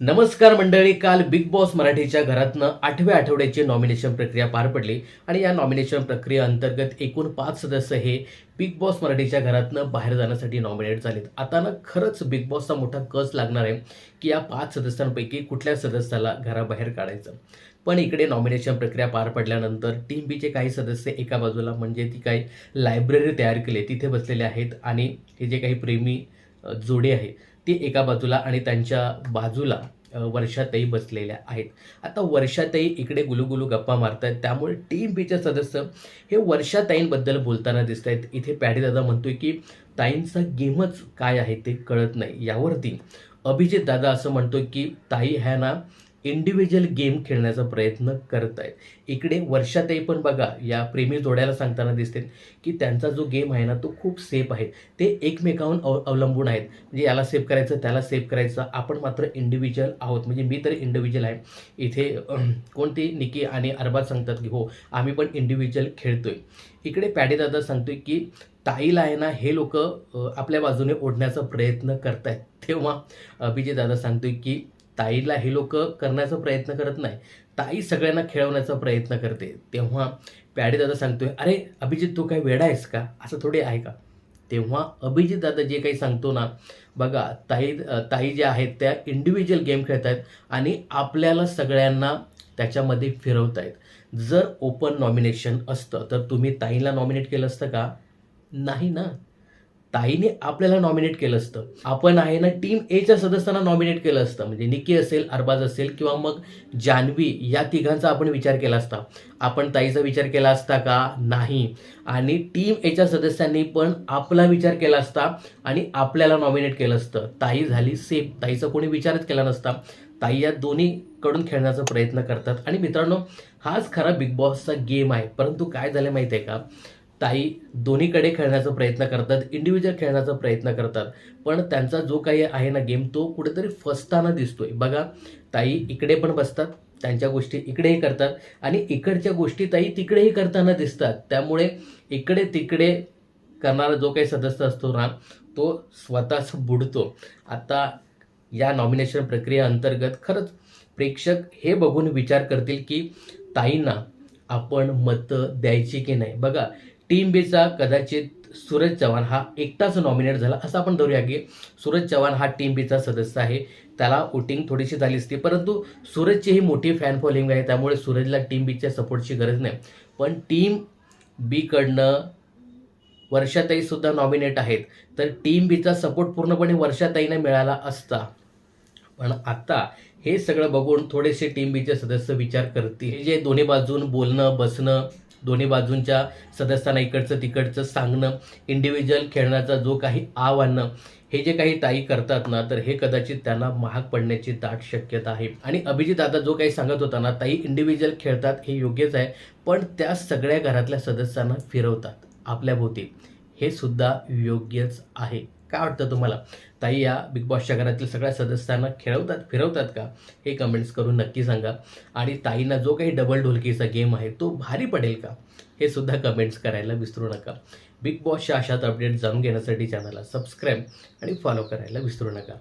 नमस्कार मंडळी काल बिग बॉस मराठीच्या घरातनं आठव्या आठवड्याची नॉमिनेशन प्रक्रिया पार पडली आणि या नॉमिनेशन प्रक्रियेअंतर्गत एकूण पाच सदस्य हे बिग बॉस मराठीच्या घरातनं बाहेर जाण्यासाठी नॉमिनेट झालेत. आता ना खरंच बिग बॉसचा मोठा कस लागणार आहे की या पाच सदस्यांपैकी कुठल्या सदस्याला घराबाहेर काढायचं? पण इकडे नॉमिनेशन प्रक्रिया पार पडल्यानंतर टीम बीचे काही सदस्य एका बाजूला म्हणजे ती काही लायब्ररी तयार केली तिथे बसलेले आहेत आणि हे जे काही प्रेमी जोडे आहे ती एका बाजूला आणि त्यांच्या बाजूला वर्षातही बसलेल्या आहेत. आता वर्षातही इकडे गुलुगुलू गप्पा मारतायत. त्यामुळे टीम बीचे सदस्य हे वर्षाताईंबद्दल बोलताना दिसत आहेत इथे पॅडी दादा म्हणतोय की ताईंचा गेमच काय आहे ते कळत नाही. यावरती अभिजित दादा असं म्हणतोय की ताई ह्या ना इंडिव्हिज्युअल गेम खेळण्याचा प्रयत्न करत आहेत इकडे वर्षाताई पण बघा या प्रेमी जोड्याला सांगताना दिसते की त्यांचा जो गेम आहे ना तो खूप सेफ आहे. ते एकमेकांवर अव अवलंबून आहेत. म्हणजे याला सेफ करायचं त्याला सेफ करायचं. आपण मात्र इंडिव्हिज्युअल आहोत. म्हणजे मी तर इंडिव्हिज्युअल आहे. इथे कोणती निकी आणि अरबाज सांगतात की हो आम्ही पण इंडिव्हिज्युअल खेळतोय. इकडे पॅडे दादा सांगतोय की ताईला आहे ना हे लोक आपल्या बाजूने ओढण्याचा प्रयत्न करत आहेत तेव्हा अभिजित दादा सांगतोय की ताईला हे लोक करण्याचा प्रयत्न करत नाही. ताई सगळ्यांना खेळवण्याचा प्रयत्न करते. तेव्हा पॅडे दादा सांगतोय अरे अभिजित तू काय वेडा आहेस का? असं थोडी आहे का? तेव्हा अभिजित दादा जे काही सांगतो ना बघा ताई ताई ज्या आहेत त्या इंडिव्हिज्युअल गेम खेळत आहेत आणि आपल्याला सगळ्यांना त्याच्यामध्ये फिरवत आहेत जर ओपन नॉमिनेशन असतं तर तुम्ही ताईला नॉमिनेट केलं असतं का? नाही ना. ताईने आपल्याला नॉमिनेट केलं असतं. आपण आहे ना टीम एच्या सदस्यांना नॉमिनेट केलं असतं. म्हणजे निकी असेल अरबाज असेल किंवा मग जान्हवी या तिघांचा आपण विचार केला असता. आपण ताईचा विचार केला असता का? नाही. आणि टीम एच्या सदस्यांनी पण आपला विचार केला असता आणि आपल्याला नॉमिनेट केलं असतं. ताई झाली सेफ ताईचा कोणी विचारच केला नसता. ताई या दोन्हीकडून खेळण्याचा प्रयत्न करतात. आणि मित्रांनो हाच खरा बिग बॉसचा गेम आहे. परंतु काय झालं माहिती आहे का? ताई दोन्हीकडे खेळण्याचा प्रयत्न करतात इंडिव्हिज्युअल खेळण्याचा प्रयत्न करतात. पण त्यांचा जो काही आहे ना गेम तो कुठेतरी फसताना दिसतोय. बघा ताई इकडे पण बसतात त्यांच्या गोष्टी इकडेही करतात आणि इकडच्या गोष्टी ताई तिकडेही करताना दिसतात. त्यामुळे इकडे तिकडे करणारा जो काही सदस्य असतो ना तो स्वतःच बुडतो. आता या नॉमिनेशन प्रक्रियेअंतर्गत खरंच प्रेक्षक हे बघून विचार करतील की ताईंना आपण मतं द्यायची की नाही? बघा टीम बीचा कदाचित सूरज चव्हाण हा एकटाच नॉमिनेट झाला असं आपण धरूया की सूरज चव्हाण हा टीम बीचा सदस्य आहे. त्याला वोटिंग थोडीशी झाली असती. परंतु सूरजची ही मोठी फॅन फॉलोइंग आहे. त्यामुळे सूरजला टीम बीच्या सपोर्टची गरज नाही. पण टीम बीकडनं वर्षाताई सुद्धा नॉमिनेट आहेत. तर टीम बीचा सपोर्ट पूर्णपणे वर्षाताईनं मिळाला असता. पण आता हे सगळं बघून थोडेसे टीम बीचे सदस्य विचार करतील. जे दोन्ही बाजून बोलणं बसणं दोन्ही बाजूंच्या सदस्यांना इकडचं तिकडचं सांगणं इंडिव्हिज्युअल खेळण्याचा जो काही आव आणणं हे जे काही ताई करतात ना तर हे कदाचित त्यांना महाग पडण्याची दाट शक्यता आहे. आणि अभिजित दादा जो काही सांगत होता ना ताई इंडिव्हिज्युअल खेळतात हे योग्यच आहे पण त्या सगळ्या घरातल्या सदस्यांना फिरवतात आपल्या भोवती. हे सुद्धा योग्यच आहे. काय वाटतं तुम्हाला? ताई या बिग बॉसच्या घरातील सगळ्या सदस्यांना खेळवतात फिरवतात का? हे कमेंट्स करून नक्की सांगा. आणि ताईंना जो काही डबल ढोलकीचा गेम आहे तो भारी पडेल का? हे सुद्धा कमेंट्स करायला विसरू नका. बिग बॉसच्या अशाच अपडेट जाणून घेण्यासाठी चॅनलला सबस्क्राईब आणि फॉलो करायला विसरू नका.